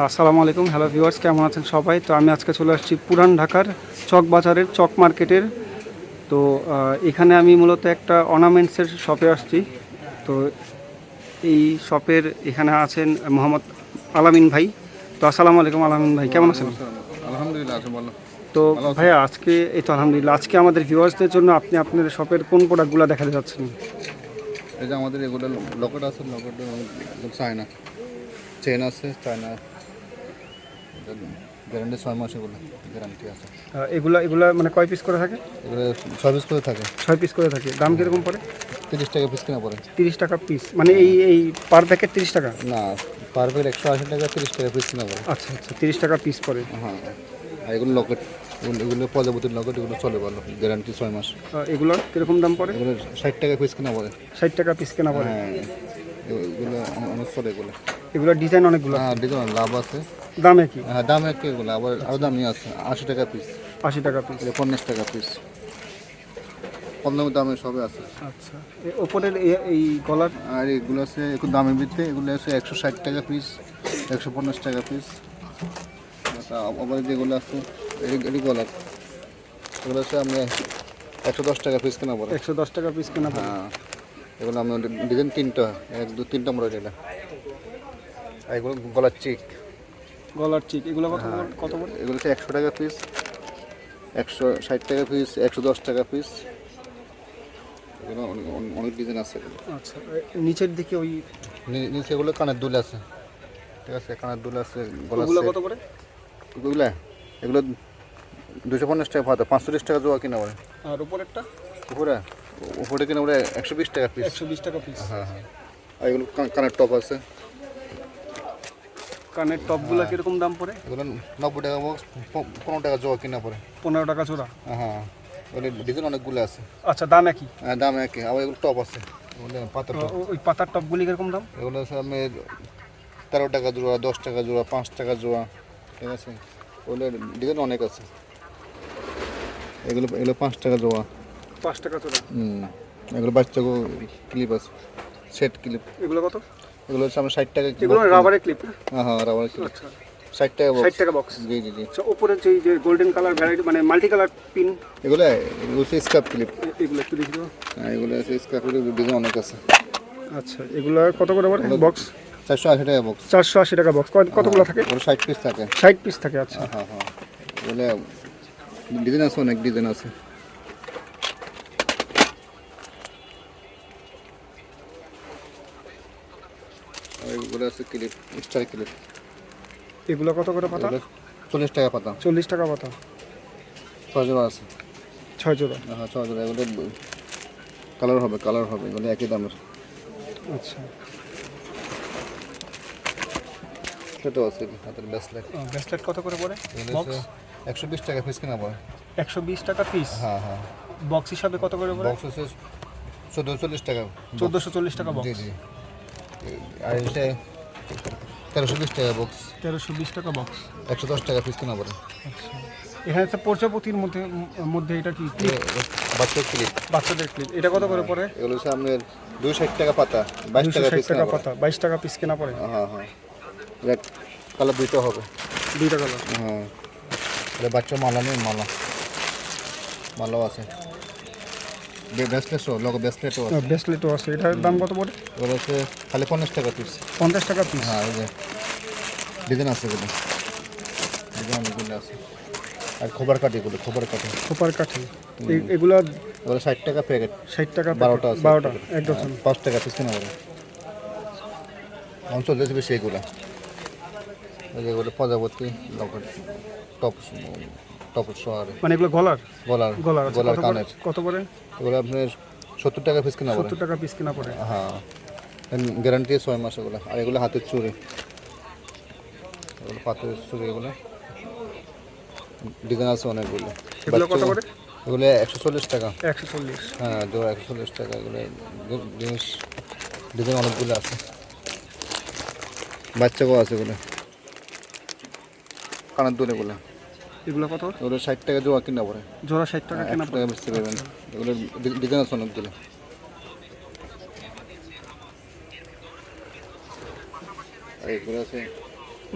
আসসালামু আলাইকুম hello viewers কেমন আছেন সবাই? তো আমি আজকে চলে আসছি পুরান ঢাকার চক বাজারের চক মার্কেটের। তো এখানে আমি মূলত একটা অর্নামেন্টসের শপে আসছি। তো এই শপের এখানে আছেন মোহাম্মদ আলামিন ভাই। তো আসসালামু আলাইকুম আলামিন ভাই কেমন আছেন? আলহামদুলিল্লাহ তো ভাইয়া আজকে এই তো আলহামদুলিল্লাহ আজকে আমাদের ভিউয়ার্সদের জন্য আপনি আপনাদের শপের কোন প্রোডাক্টগুলো দেখাতে যাচ্ছেন এই যে আমাদের এগুলো লকেট আছে লকেট চায়না চেন আছে চায়না গ্যারান্টি ছয় মাস এগুলো গ্যারান্টি আছে। এগুলা এগুলা মানে কয় পিস করে থাকে? এগুলো ছয় পিস করে থাকে। ছয় পিস করে থাকে। দাম কীরকম পড়ে? তিরিশ টাকা পিস কিনা পড়ে। তিরিশ টাকা পিস মানে এই এই পার প্যাকেট তিরিশ টাকা? না পার প্যাকেট একশো আশি টাকা তিরিশ টাকা পিস কিনা পড়ে। আচ্ছা আচ্ছা তিরিশ টাকা পিস পড়ে। হ্যাঁ আর এগুলো লকেট এগুলো এগুলো প্রজাপতির লকেট এগুলো চলে ভালো গ্যারান্টি ছয় মাস। আহ, এগুলোর কীরকম দাম পড়ে? এগুলো ষাট টাকা পিস কিনা পড়ে। ষাট টাকা পিস কেনা পড়ে? হ্যাঁ। এগুলো অনেক চলে এগুলো। ডিজাইন অনেকগুলো হ্যাঁ ডিজাইন লাভ আছে। দাম একই হ্যাঁ দাম এগুলো? আবার আরও দামি আছে আশি টাকা পিস আশি টাকা পিস পঞ্চাশ টাকা পিস কম দামের দামে সবে আছে। আচ্ছা। ওপরের এই গলার? আর এগুলো আছে একটু দামের ভিত্তিতে। এগুলো আছে একশো ষাট টাকা পিস একশো পঞ্চাশ টাকা পিস আবার যেগুলো আছে এটি- এটি গলার। এগুলো আছে আমি একশো দশ টাকা পিস কেনা পড়ে। একশো দশ টাকা পিস কেনা হ্যাঁ। এগুলো আমি ডিজাইন তিনটা এক দু তিনটা মডেল এটা। এগুলো গলার চিক গলার চিক এগুলো কত কত পড়ে এগুলো হচ্ছে একশো টাকা পিস একশো ষাট টাকা পিস একশো দশ টাকা পিস এগুলো অনেক ডিজাইন আছে আচ্ছা নিচের দিকে ওই নিচে এগুলো কানের দুল আছে। ঠিক আছে কানের দুল আছে গলা কত করে? এগুলো এগুলো দুশো পঞ্চাশ টাকা পাতা পাঁচচল্লিশ টাকা জোয়া কিনা পড়ে। আর উপরেরটা? উপরে? উপরে কিনা পড়ে একশো বিশ টাকা পিস একশো বিশ টাকা পিস হ্যাঁ হ্যাঁ। আর এগুলো কানের টপ আছে। কানের টপগুলো কীরকম দাম পড়ে? এগুলো নব্বই টাকা বক্স পনেরো টাকা জোয়া কিনা পড়ে। পনেরো টাকা জোড়া? হ্যাঁ ডিজাইন অনেকগুলো আছে। আচ্ছা দাম একই? হ্যাঁ, দাম একই। আবার এগুলো টপ আছে। এগুলো পাতা টপ ও- ওই পাতার টপগুলি কীরকম দাম? এগুলো আছে আমি তেরো টাকা জোড়া দশ টাকা জোড়া পাঁচ টাকা জোড়া। ঠিক আছে? ওগুলো ডিজাইন অনেক আছে। এগুলো এগুলো পাঁচ টাকা জোড়া। পাঁচ টাকা জোড়া হুম এগুলো বাচ্চা ক্লিপ আছে সেট ক্লিপ এগুলো কত? এগুলো হচ্ছে আমার ষাট টাকা এগুলো রাবারের ক্লিপ হ্যাঁ হ্যাঁ রাবার ক্লিপ আচ্ছা। ষাট টাকা ষাট টাকা বক্স জি জি জি। আচ্ছা উপরে যে যে গোল্ডেন কালার ভ্যারাইটি মানে মাল্টি কালার পিন এগুলো এগুলো হচ্ছে স্কার্প ক্লিপ এগুলো একটু দেখি হ্যাঁ এগুলো আছে স্কার্প ক্লিপ ডিজাইন অনেক আছে। আচ্ছা এগুলো কত করে পড়ে বক্স চারশো আশি টাকা বক্স চারশো আশি টাকা বক্স কতগুলো থাকে? ওগুলো ষাট পিস থাকে। ষাট পিস থাকে আচ্ছা। হ্যাঁ হ্যাঁ এগুলো ডিজাইন আছে অনেক ডিজাইন আছে আর এগুলো আছে ক্লিপ স্টার ক্লিপ এগুলো কত করে পাতা? চল্লিশ টাকা পাতা। চল্লিশ টাকা পাতা। ছয় জোড়া আছে। ছয় জোড়া? হ্যাঁ ছয় জোড়া। এগুলো কালার হবে কালার হবে। এগুলো একই দামের আচ্ছা। ছোটো আছে হাতের ব্যাসলেট ব্রেসলেট কত করে পড়ে? বক্স একশো বিশ টাকা পিস কিনা পড়ে। একশো বিশ টাকা পিস হ্যাঁ হ্যাঁ। বক্স হিসাবে কত করে পড়ে? বক্স হচ্ছে চল্লিশ টাকা চোদ্দোশো চল্লিশ টাকা জি জি। আর এটা তেরোশো বিশ টাকা বক্স তেরোশো বিশ টাকা বক্স একশো দশ টাকা পিস কিনা পড়ে। আচ্ছা। এখানে তো প্রজাপতির মধ্যে মধ্যে এটা কি বাচ্চার ক্লিপ বাচ্চাদের ক্লিপ এটা কত করে পড়ে? এগুলো হচ্ছে আপনার দুই ষাট টাকা পাতা বাইশ টাকা পিস টাকা পাতা বাইশ টাকা পিস কেনা পড়ে? হ্যাঁ হ্যাঁ এটা কালার দুইটা হবে। দুইটা কালার হ্যাঁ। এটা বাচ্চা মালা নেই মালা। মালাও আছে। ব্রেসলেটও লগ ব্রেসলেটও আছে। ব্রেসলেটও আছে। এটার দাম কত পড়ে এগুলো হচ্ছে খালি পঞ্চাশ টাকা পিস পঞ্চাশ টাকা পিস হ্যাঁ এই যে ডিজাইন আছে এগুলো। ডিজাইন অনেকগুলো আছে। আর খোবার কাঠি এগুলো খোবার কাঠি। সুপার কাঠি। এগুলা ষাট টাকা প্যাকেট ষাট টাকা বারোটা আছে। বারোটা এক ডজন পাঁচ টাকা পিস কিনা পড়ে অঞ্চল দেশে বেশি এগুলো। এগুলো প্রজাপতি লকেট টপ। টপ শহরে মানে এগুলো গলার? গলার গলার। গলার কানের। কত করে এগুলো আপনার সত্তর টাকা পিস কিনা পড়ে। সত্তর টাকা পিস কেনা পড়ে। হ্যাঁ। গ্যারান্টি ছয় মাস এগুলো। আর এগুলো হাতের চুড়ি। এগুলো পাথরের চুড়ি এগুলো। ডিজাইন আছে অনেকগুলো। এগুলো কত করে? এগুলো একশো চল্লিশ টাকা। একশো চল্লিশ। হ্যাঁ জোড়া একশো চল্লিশ টাকা এগুলো। জিনিস ডিজাইন অনেকগুলো আছে। বাচ্চাকেও আছে এগুলো। কানের দুল এগুলো। এগুলো কত? এগুলো ষাট টাকা জোড়া কিনা পড়ে। জোড়া ষাট টাকা কেনা টাকা বেচতে পারবেন। এগুলো ডিজাইন আছে অনেকগুলো। এগুলো আছে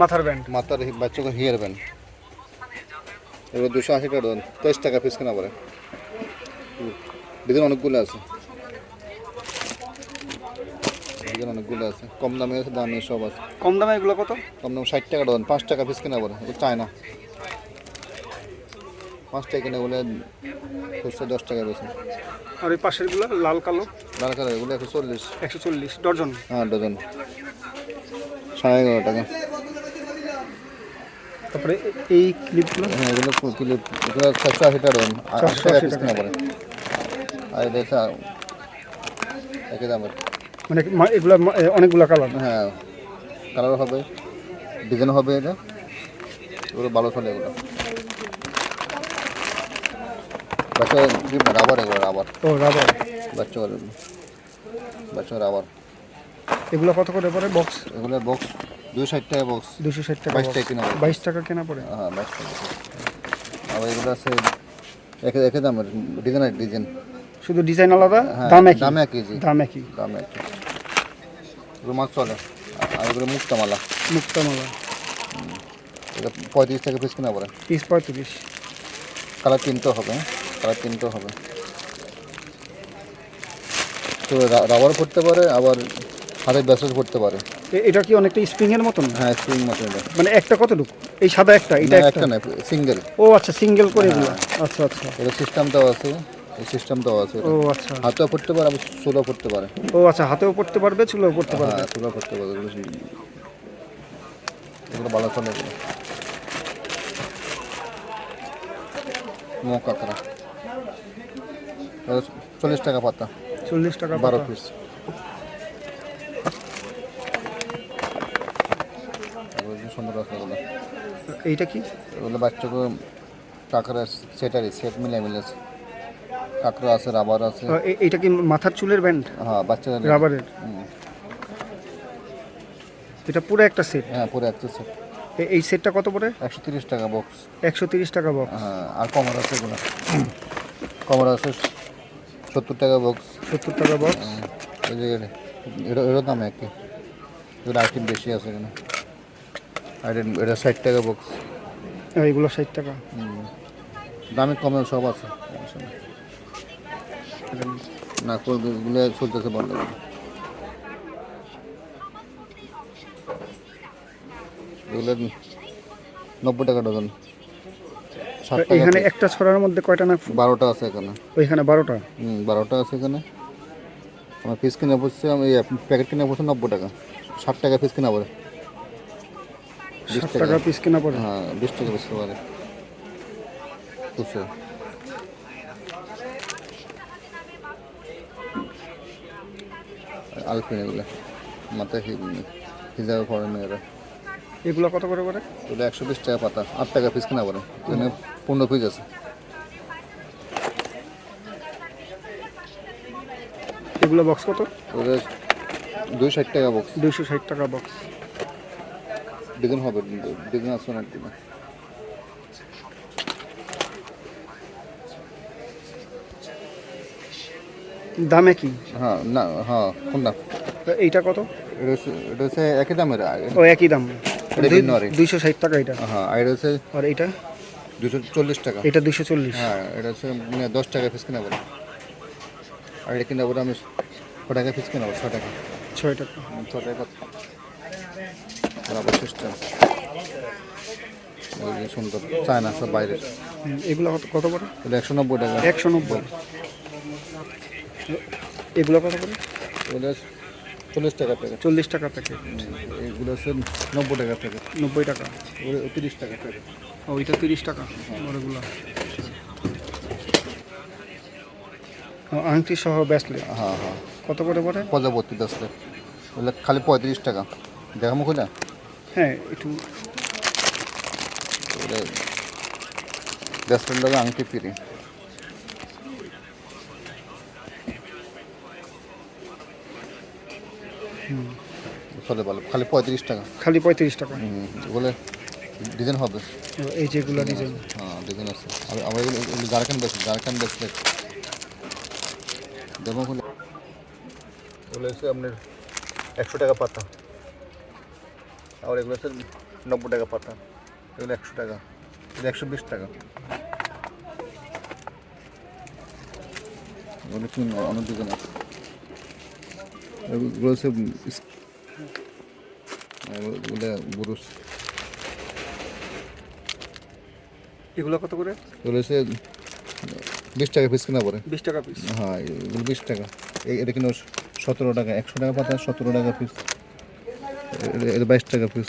মাথার ব্যান্ড। মাথার বাচ্চাকে হিয়ার ব্যান্ড। এগুলো দুশো আশি টাকা ডজন তেইশ টাকা পিস কেনা পড়ে। ডিজাইন অনেকগুলো আছে। ডিজাইন অনেকগুলো আছে। কম দামে আছে দামি সব আছে। কম দামে এগুলো কত? কম দাম ষাট টাকা ডজন পাঁচ টাকা পিস কেনা পড়ে। চায় না পাঁচ টাকা কিনে বলে খুচরা দশ টাকা বেশি। আর এই পাশেরগুলো লাল কালো? লাল কালার এগুলো একশো চল্লিশ। একশো চল্লিশ। ডজন? হ্যাঁ ডজন। সাড়ে এগারো টাকা। তারপরে এই ক্লিপগুলো? হ্যাঁ এগুলো কু- কিলো এগুলো চারশো আশি টাকা ডজন আশি টাকা পড়ে আর হচ্ছে একই দামের। মানে এগুলো অনেকগুলো কালার। হ্যাঁ কালার হবে ডিজাইন হবে এটা। এগুলো ভালো চলে এগুলো। বাচ্চা কি রাবার এগুলো রাবার ও রাবার বাচ্চা বাচ্চা রাবার এগুলো কত করে পড়ে? বক্স এগুলো বক্স দুই ষাট টাকা বক্স দুশো ষাট টাকা বাইশ টাকা কিনা পড়ে। বাইশ টাকা কেনা পড়ে? হ্যাঁ বাইশ টাকা। আবার এগুলো আছে একে একে দামের ডিজাইন ডিজাইন। শুধু ডিজাইন আলাদা? হ্যাঁ দাম একই? দামে এক কেজি দাম একই। দামে এক রুমাল চলে। আর এগুলো মুক্তামালা। মুক্তামালা। এটা পঁয়ত্রিশ টাকা পিস কিনা পড়ে। পিস পঁয়ত্রিশ। কালার তিনটে হবে। হ্যাঁ? কালার তিনটে হবে। তো রাবার পড়তে পারে আবার হাতে ব্যাসেজ পড়তে পারে। এটা কি অনেকটা স্প্রিং এর মতন? হ্যাঁ স্প্রিং মতো এটা। মানে একটা কতটুকু? এই সাদা একটা এটা একটা? না সিঙ্গেল। ও আচ্ছা সিঙ্গেল করে এগুলো আচ্ছা আচ্ছা। এটা সিস্টেমটাও আছে এই সিস্টেমটাও আছে ও আচ্ছা। হাতেও পড়তে পারে আবার সোলো পড়তে পারে। ও আচ্ছা হাতেও পড়তে পারবে চুলেও পড়তে পারবে। হ্যাঁ সোলো পড়তে পারে এগুলো ভালো চলে মো কাঁকড়া। চল্লিশ টাকা পাতা। চল্লিশ টাকা বারো পিস সুন্দর আছে এইটা কি? এগুলো বাচ্চাকে কাঁকড়া সেটারই সেট মিলে মিলেছে কাঁকড়া আছে রাবার আছে। এইটা কি মাথার চুলের ব্যান্ড? হ্যাঁ বাচ্চাদের রাবারের? এটা পুরো একটা সেট? হ্যাঁ পুরো একটা সেট। এই সেটটা কত পড়ে? একশো তিরিশ টাকা বক্স। একশো তিরিশ টাকা বক্স। হ্যাঁ আর কমর আছে এগুলো। কমর আছে সত্তর টাকা বক্স সত্তর টাকা বক্স এই যে এটা এরও দাম একই। এগুলো আইটেম বেশি আছে এখানে। আইটেম এটা- এটা ষাট টাকা বক্স এইগুলো ষাট টাকা। দামে কমে সব আছে। না কোনগুলো চলতেছে বন্ধ। এগুলো নব্বই টাকা ডজন এখানে একটা ছড়ার মধ্যে কয়টা না? বারোটা আছে এখানে। ওইখানে বারোটা? হুম বারোটা আছে এখানে। আমার পিস কিনে পড়ছে আমি প্যাকেট কিনে পড়ছে নব্বই টাকা। ষাট টাকা পিস কিনা পড়ে। ষাট টাকা। পিস কেনা পড়ে? হ্যাঁ বিশ টাকা বুঝছ? আলপিন এগুলো। মাথায় হি- হিজাবে পড়ে মেয়েরা এগুলো কত করে পড়ে এগুলো একশো বিশ টাকা পাতা আট টাকা পিস কিনা পড়ে। এখানে পনেরো পিস আছে। এগুলো বক্স কত? ওদের দুই ষাট টাকা বক্স দুইশো ষাট টাকা বক্স ডিজাইন হবে ডিজাইন আছে অনেক ডিজাইন দাম একই হ্যাঁ না হ্যাঁ কোন কোনটা এইটা কত? এটা হচ্ছে একই দামের ও একই দাম। এটা দুইশো ষাট টাকা এটা। হ্যাঁ আর এটা হচ্ছে আর এইটা? দুশো চল্লিশ টাকা। এটা দুইশো চল্লিশ। হ্যাঁ এটা হচ্ছে মানে দশ টাকা পিস কিনা পড়ে আর এটা কিনা পড়ে আমি ছ টাকা পিস কিনা ছ টাকা। ছয় টাকা। ছ টাকা রাবার সিস্টেম সুন্দর চায়না সব বাইরের এগুলো কত কত করে? এটা একশো নব্বই টাকা। একশো নব্বই। এগুলো কত করে? এটা চল্লিশ টাকা প্যাকেট চল্লিশ টাকা প্যাকেট এগুলো হচ্ছে নব্বই টাকা প্যাকেট নব্বই টাকা। তিরিশ টাকা প্যাকেট ওইটা তিরিশ টাকা বড়গুলো। আংটি সহ ব্যাসলে হ্যাঁ হ্যাঁ। কত করে পড়ে? প্রজাপতি দশটা ওগুলো খালি পঁয়ত্রিশ টাকা। দেখামো খুলে হ্যাঁ একটু। দশটার লাগে আংটি ফিরি চলে ভালো। খালি পঁয়ত্রিশ টাকা। খালি পঁয়ত্রিশ টাকা। ওগুলো ডিজাইন হবে। এই যেগুলো ডিজাইন হ্যাঁ ডিজাইন আছে। আর আমার এগুলো এগুলো জারখান বেশ জারখান বেসলেট খুলে। ওগুলো হচ্ছে আপনার একশো টাকা পাতা। আর এগুলো হচ্ছে নব্বই টাকা পাতা। এগুলো একশো টাকা। এগুলো একশো বিশ টাকা। এগুলো কি অনেক দোকান আছে। এগুলো এগুলো কত করে? এগুলো হচ্ছে বিশ টাকা পিস কিনা পড়ে। বিশ টাকা পিস হ্যাঁ এগুলো বিশ টাকা। এটা কিলো সতেরো টাকা একশো টাকা পাতা সতেরো টাকা পিস এটা বাইশ টাকা পিস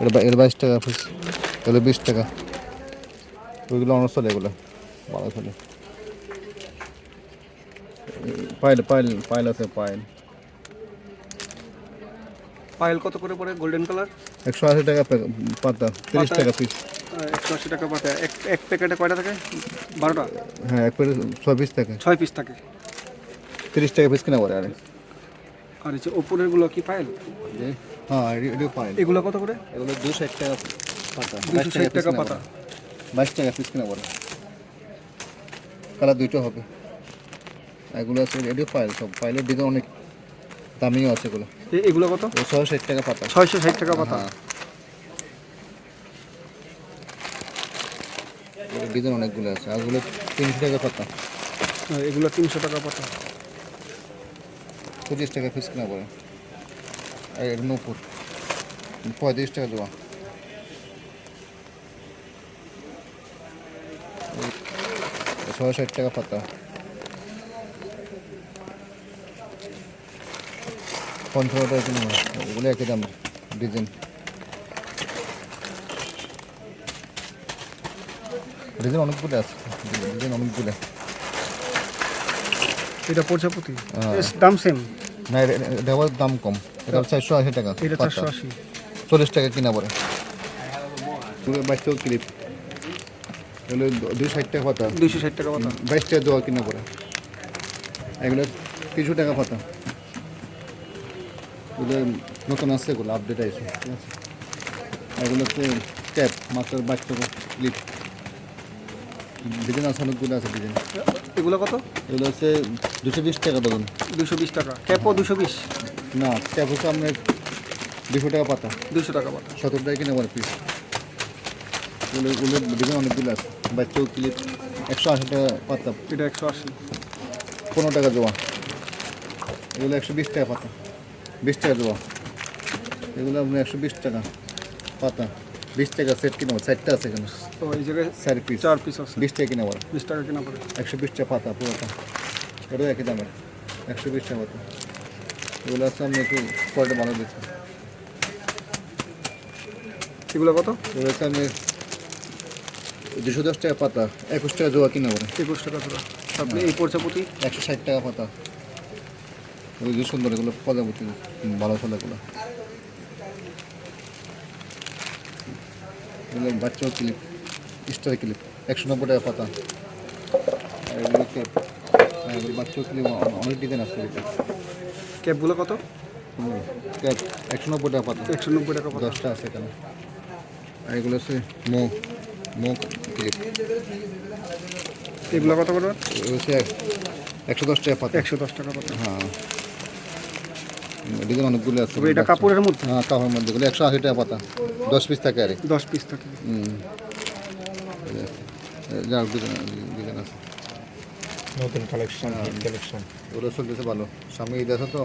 এটা বা- এটা বাইশ টাকা পিস এগুলো বিশ টাকা। ওইগুলো অনেক চলে এগুলো ভালো চলে পাইল পাইল পাইল আছে পাইল। পায়েল কত করে পড়ে গোল্ডেন কালার? একশো আশি টাকা পাতা তিরিশ টাকা পিস একশো আশি টাকা পাতা। এক এক প্যাকেটে কয়টা থাকে? বারোটা? হ্যাঁ এক প্লেট ছয় পিস থাকে। ছয় পিস থাকে। তিরিশ টাকা পিস কিনা পড়ে আরে। আর এই যে ওপরেরগুলো কি পায়েল হ্যাঁ এটিও পাইল। এগুলো কত করে? এগুলো দুশো এক টাকা পাতা। দুশো ষাট টাকা পাতা। বাইশ টাকা পিস কিনা পড়ে। কালার দুইটা হবে। এগুলো আছে এটিও ফাইল সব ফাইলের দিকে অনেক দামিও আছে এগুলো। এগুলো কত? ও ছয় ষাট টাকা পাতা। ছয়শো ষাট টাকা পাতা। হ্যাঁ। এগুলো ডিজাইন অনেকগুলো আছে। ওগুলো তিনশো টাকা পাতা। আর এগুলো তিনশো টাকা পাতা। পঁচিশ টাকা পিস কিনা পড়ে। নূপুর। পঁয়ত্রিশ টাকা দেওয়া ছয় ষাট টাকা পাতা। পঞ্চান্ন টাকা কিলো ওগুলো একই দাম ডিজাইন। ডিজাইন অনেকগুলো আছে। ডিজাইন অনেকগুলো। এটা প্রজাপতি হ্যাঁ। দাম সেম না এটা এটা দাম কম। এটা চারশো আশি টাকা এটা চারশো আশি। চল্লিশ টাকা কিনা পড়ে। বাইশটাও ক্লিপ এগুলো দুই ষাট টাকা পাতা। দুইশো ষাট টাকা পাতা। বাইশ টাকা দেওয়া কিনা পড়ে। এগুলো তিনশো টাকা পাতা। এগুলো নতুন আছে এগুলো আপডেট আছে ঠিক আছে? এগুলো হচ্ছে ক্যাপ মাত্র বাইশ টাকা ক্লিপ ডিজাইন আছে অনেকগুলো আছে ডিজাইন এগুলো কত? এগুলো হচ্ছে দুশো বিশ টাকা দেবেন দুশো বিশ টাকা। ক্যাপও দুশো বিশ? না ক্যাপ হচ্ছে আপনার দুশো টাকা পাতা। দুশো টাকা পাতা। সতেরো টাকা কিনে পড়ে পিস এগুলো ওগুলো ডিজাইন অনেকগুলো আছে। বাচ্চাও ক্লিপ একশো আশি টাকা পাতা। এটা একশো আশি। পনেরো টাকা জোয়া এগুলো একশো বিশ টাকা পাতা। বিশ টাকা জোয়া এগুলো আপনার একশো বিশ টাকা পাতা। বিশ টাকা সেট কিনে চারটা আছে এখানে। তো এই জায়গায় চার পিস চার পিস আছে। বিশ টাকা কিনে পড়ে বিশ টাকা কিনা পড়ে একশো বিশ টাকা পাতা পুরোটা। এটাও একই দামের। একশো বিশ টাকা পাতা। এগুলো আছে আপনি একটু পরে ভালো দিচ্ছি এগুলো কত? এগুলো হচ্ছে আমি দুশো দশ টাকা পাতা। একুশ টাকা জোয়া কিনে পড়ে একুশ টাকা ধরো আপনি এই পড়ছে প্রতি একশো ষাট টাকা পাতা। যে সুন্দর এগুলো প্রজাপতি ভালো চলে এগুলো বাচ্চাও ক্লিপ স্টার ক্লিপ একশো নব্বই টাকা পাতা। এগুলো ক্যাপ এগুলো বাচ্চাও ক্লিপ অনেক ডিজাইন আছে এটা ক্যাপগুলো কত? ক্যাপ একশো নব্বই টাকা পাতা। একশো নব্বই টাকা দশটা আছে এখানে। আর এগুলো হচ্ছে মো মো ক্লিপ এগুলো কত করে? হচ্ছে একশো দশ টাকা পাতা। একশো দশ টাকা পাতা। হ্যাঁ। ডিজাইন অনেকগুলো আছে। এটা কাপড়ের মধ্যে? হ্যাঁ কাপড়ের মধ্যে। গুলো একশো আশি টাকা পাতা। দশ পিস থাকে আরে। দশ পিস থাকে। হুম। যাক ডিজাইন আছে। নতুন কালেকশন কালেকশন ওগুলো চলতেছে ভালো। সামনে ঈদ আছে তো?